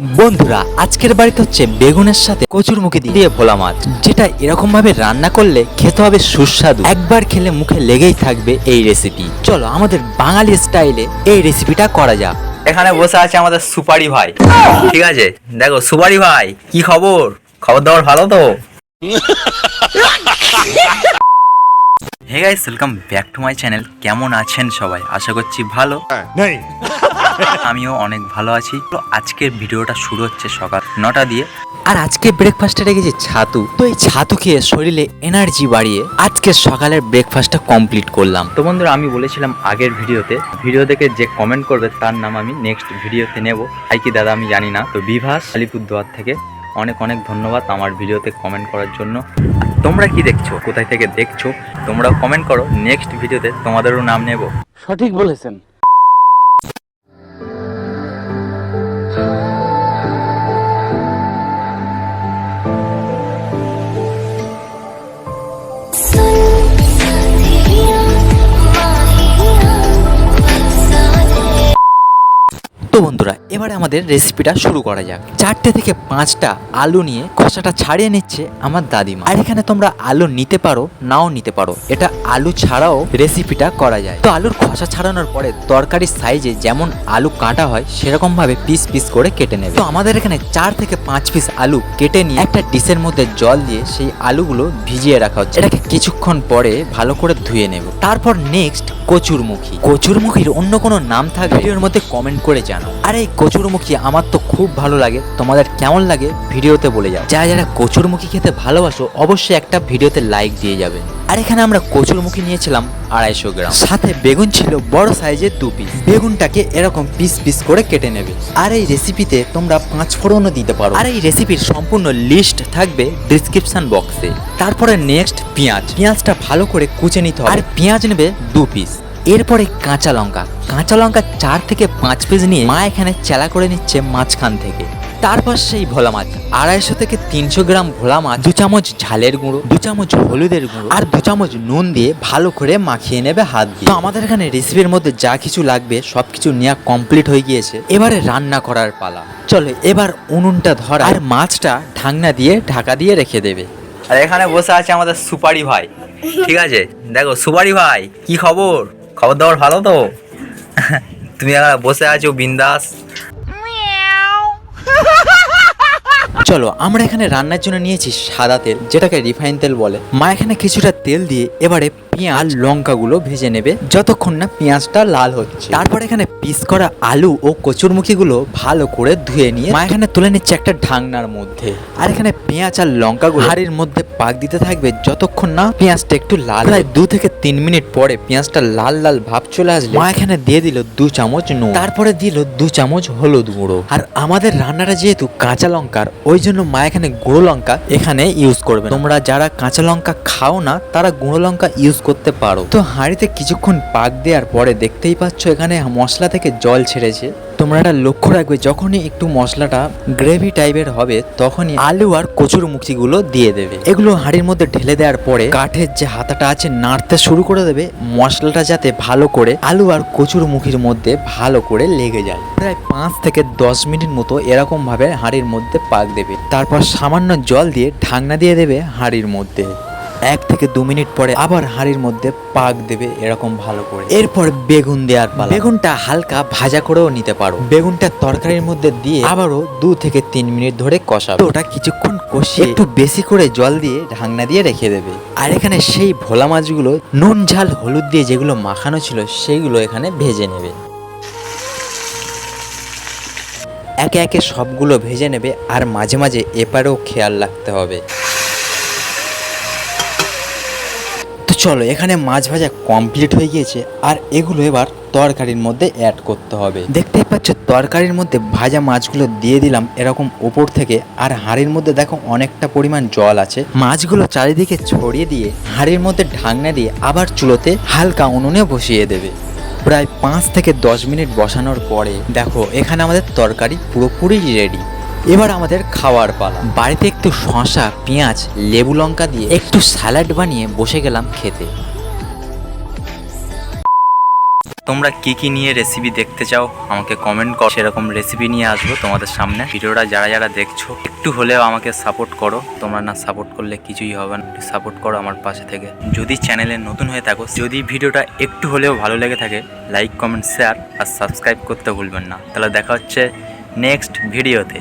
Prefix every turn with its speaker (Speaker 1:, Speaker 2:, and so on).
Speaker 1: বন্ধুরা, আজকের বাড়িতে হচ্ছে বেগুনের সাথে কচুর মুখে দিয়ে ভোলা মাছ, যেটা এরকম ভাবে রান্না করলে খেতে হবে সুস্বাদু। একবার খেলে মুখে লেগেই থাকবে এই রেসিপি চলো, আমাদের বাঙালি স্টাইলে এই রেসিপিটা করা যাক।
Speaker 2: এখানে বসে আছে আমাদের সুপারি ভাই। ঠিক আছে? দেখো, সুপারি ভাই, কি খবর? খবর দাবার ভালো তো? Hey guys welcome back to my channel কেমন আছেন সবাই? আশা করছি ভালো। আমিও অনেক ভালো আছি। তো আজকের ভিডিওটা শুরু হচ্ছে সকাল নটা দিয়ে।
Speaker 1: আর আজকে ব্রেকফাস্টে রেখেছি ছাতু। তো এই ছাতু খেয়ে শরীরে এনার্জি বাড়িয়ে আজকে সকালের ব্রেকফাস্টটা কমপ্লিট করলাম।
Speaker 2: তো বন্ধুরা আমি বলেছিলাম আগের ভিডিওতে। ভিডিও দেখে যে কমেন্ট করবে তার নাম আমি নেক্সট ভিডিওতে নেব। হাই কি দাদা আমি জানি না। তো বিভাস আলিপুরদুয়ার থেকে অনেক অনেক ধন্যবাদ আমার ভিডিওতে কমেন্ট করার জন্য। তোমরা কি দেখছ? কোথায় থেকে দেখছ? তোমরাও কমেন্ট করো। নেক্সট ভিডিওতে তোমাদেরও নাম নেব।
Speaker 3: সঠিক বলেছেন।
Speaker 1: তো বন্ধুরা এবারে আমাদের রেসিপিটা শুরু করা যাক। চারটে থেকে পাঁচটা আলু নিয়ে খোসাটা ছাড়িয়ে নিচ্ছে আমার দাদিমা। আর এখানে তোমরা আলু নিতে পারো, নাও নিতে পারো। এটা আলু ছাড়াও রেসিপিটা করা যায়। তো আলুর খোসা ছাড়ানোর পরে তরকারির সাইজে যেমন আলু কাটা হয় সেরকম ভাবে পিস পিস করে কেটে নেবে। তো আমাদের এখানে চার থেকে পাঁচ পিস আলু কেটে নিয়ে একটা ডিশের মধ্যে জল দিয়ে সেই আলুগুলো ভিজিয়ে রাখা হচ্ছে। এটাকে কিছুক্ষণ পরে ভালো করে ধুয়ে নেব। তারপর নেক্সট কচুরমুখী। কচুরমুখীর অন্য কোনো নাম থাকলে ভিডিওর মধ্যে কমেন্ট করে জানাও আর এই কচুরমুখী আমার তো খুব ভালো লাগে। তোমাদের কেমন লাগে ভিডিওতে বলে যাও। যারা যারা কচুরমুখী খেতে ভালোবাসো, অবশ্যই একটা ভিডিওতে লাইক দিয়ে যাবে। আর এখানে আমরা কচুরমুখী নিয়েছিলাম আড়াইশো গ্রাম। সাথে বেগুন ছিল বড় সাইজের দু পিস বেগুনটাকে এরকম পিস পিস করে কেটে নেবে। আর এই রেসিপিতে তোমরা পাঁচ ফোড়নও দিতে পারো। আর এই রেসিপির সম্পূর্ণ লিস্ট থাকবে ডিসক্রিপশন বক্সে তারপরে নেক্সট পেঁয়াজ। পেঁয়াজটা ভালো করে কুচে নিতে হবে। আর পেঁয়াজ নেবে দু পিস এরপরে কাঁচা লঙ্কা। কাঁচা লঙ্কা চার থেকে পাঁচ পিস নিয়ে মা এখানে চেলা করে নিচ্ছে মাঝখান থেকে। তারপর সেই ভোলা মাছ, আড়াইশো থেকে তিনশো গ্রাম ভোলা মাছ, দু চামচ ঝালের গুঁড়ো, দু চামচ হলুদের গুঁড়ো আর দু চামচ নুন দিয়ে ভালো করে মাখিয়ে নেবে হাত দিয়ে। তো আমাদের এখানে রেসিপির মধ্যে যা কিছু লাগবে সব কিছু নেওয়া কমপ্লিট হয়ে গিয়েছে। এবারে রান্না করার পালা। চলো, এবার উনুনটা ধরা আর মাছটা ঢাকনা দিয়ে ঢাকা দিয়ে রেখে দেবে।
Speaker 2: আর এখানে বসে আছে আমাদের সুপারি ভাই। ঠিক আছে? দেখো, সুপারি ভাই, কি খবর? খবর দাবার ভালো তো? তুমি এখানে বসে আছো বিন্দাস।
Speaker 1: চলো আমরা এখানে রান্নার জন্য নিয়েছি সাদা তেল যেটাকে রিফাইন তেল বলে। মা এখানে কিছুটা তেল দিয়ে এবারে পেঁয়াজ লঙ্কাগুলো ভেজে নেবে। যতক্ষণ না পেঁয়াজটা লাল হচ্ছে। তারপর এখানে পিস করা আলু ও কচুরমুখীগুলো ভালো করে ধুয়ে নিয়ে মা এখানে তুলে নিচ্ছে একটা ঢাকনার মধ্যে। আর এখানে পেঁয়াজ আর লঙ্কাগুলো হাড়ির মধ্যে পাক দিতে থাকবে যতক্ষণ না পেঁয়াজটা একটু লাল প্রায় দু থেকে তিন মিনিট পরে পেঁয়াজটা লাল লাল ভাব চলে আসলে মা এখানে দিয়ে দিল দু চামচ নুন। তারপরে দিল দু চামচ হলুদ গুঁড়ো। আর আমাদের রান্নাটা যেহেতু কাঁচা লঙ্কার ওই জন্য মা এখানে গুঁড়ো লঙ্কা এখানে ইউজ করবে তোমরা যারা কাঁচা লঙ্কা খাও না তারা গুঁড়ো লঙ্কা ইউজ করতে পারো। তো হাঁড়িতে কিছুক্ষণ পাক দেওয়ার পরে দেখতেই পাচ্ছ এখানে মশলা থেকে জল ছেড়েছে। তোমরা এটা লক্ষ্য রাখবে, যখনই একটু মশলাটা গ্রেভি টাইপের হবে, তখনই আলু আর কচুর মুখিগুলো দিয়ে দেবে। এগুলো হাঁড়ির মধ্যে ঢেলে দেওয়ার পরে কাঠের যে হাতাটা আছে নাড়তে শুরু করে দেবে, মশলাটা যাতে ভালো করে আলু আর কচুর মুখির মধ্যে ভালো করে লেগে যায়। প্রায় পাঁচ থেকে দশ মিনিট মতো এরকম ভাবে হাঁড়ির মধ্যে পাক দেবে। তারপর সামান্য জল দিয়ে ঢাকনা দিয়ে দেবে হাঁড়ির মধ্যে। এক থেকে দু মিনিট পরে আবার হাঁড়ির মধ্যে পাক দেবে এরকম ভালো করে। এরপর বেগুন দেওয়ার পালা। বেগুনটা হালকা ভাজা করেও নিতে পারো। বেগুনটা তরকারির মধ্যে দিয়ে আবারও দু থেকে তিন মিনিট ধরে কষাবে। ওটা কিছুক্ষণ কষিয়ে একটু বেশি করে জল দিয়ে ঢাকনা দিয়ে রেখে দেবে। আর এখানে সেই ভোলা মাছগুলো নুন, ঝাল, হলুদ দিয়ে যেগুলো মাখানো ছিল সেইগুলো এখানে ভেজে নেবে। একে একে সবগুলো ভেজে নেবে আর মাঝে মাঝে এপারেও খেয়াল রাখতে হবে তো চলো, এখানে মাছ ভাজা কমপ্লিট হয়ে গিয়েছে, আর এগুলো এবার তরকারির মধ্যে অ্যাড করতে হবে। দেখতেই পাচ্ছ, তরকারির মধ্যে ভাজা মাছগুলো দিয়ে দিলাম এরকম ওপর থেকে, আর হাঁড়ির মধ্যে দেখো অনেকটা পরিমাণ জল আছে। মাছগুলো চারিদিকে ছড়িয়ে দিয়ে, হাঁড়ির মধ্যে ঢাকনা দিয়ে আবার চুলোতে হালকা উনুনে বসিয়ে দেবে। প্রায় পাঁচ থেকে দশ মিনিট বসানোর পরে, দেখো, এখানে আমাদের তরকারি পুরোপুরি রেডি এবার আমাদের খাওয়ার পালা। বাড়িতে একটু শশা পেঁয়াজ, লেবু লঙ্কা দিয়ে একটু স্যালাড বানিয়ে বসে গেলাম খেতে। তোমরা কি কি নিয়ে রেসিপি দেখতে চাও, আমাকে কমেন্ট কর। সেরকম রেসিপি নিয়ে আসব তোমাদের সামনে। ভিডিওটা যারা যারা দেখছ, একটু হলেও আমাকে সাপোর্ট করো। তোমরা না সাপোর্ট করলে কিছুই হবে না। সাপোর্ট করো আমার পাশে থেকে। যদি চ্যানেলে নতুন হয়ে থাকো, যদি ভিডিওটা একটু হলেও ভালো লেগে থাকে লাইক কমেন্ট শেয়ার আর সাবস্ক্রাইব করতে ভুলবেন না। তাহলে দেখা হচ্ছে নেক্সট ভিডিওতে